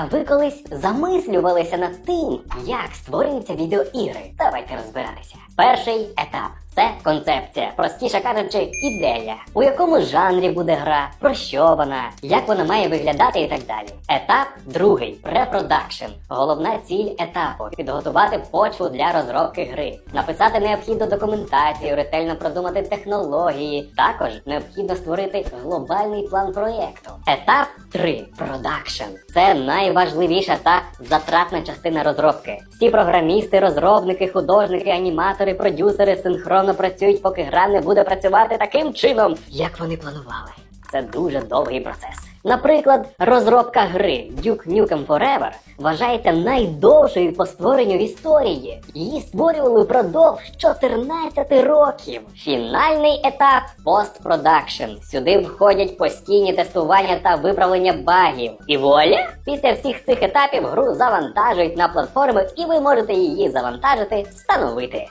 А ви колись замислювалися над тим, як створюються відеоігри? Давайте розбиратися. Перший етап це концепція, простіше кажучи, ідея, у якому жанрі буде гра, про що вона, як вона має виглядати і так далі. Етап другий препродакшн. Головна ціль етапу підготувати почву для розробки гри, написати необхідну документацію, ретельно продумати технології. Також необхідно створити глобальний план проєкту. Етап 3 продакшн. Це найважливіша та затратна частина розробки. Всі програмісти, розробники, художники, аніматори, продюсери синхронно працюють, поки гра не буде працювати таким чином, як вони планували. Це дуже довгий процес. Наприклад, розробка гри Duke Nukem Forever вважається найдовшою по створенню в історії. Її створювали впродовж 14 років. Фінальний етап постпродакшн. Сюди входять постійні тестування та виправлення багів. І вуаля! Після всіх цих етапів гру завантажують на платформи, і ви можете її завантажити, встановити.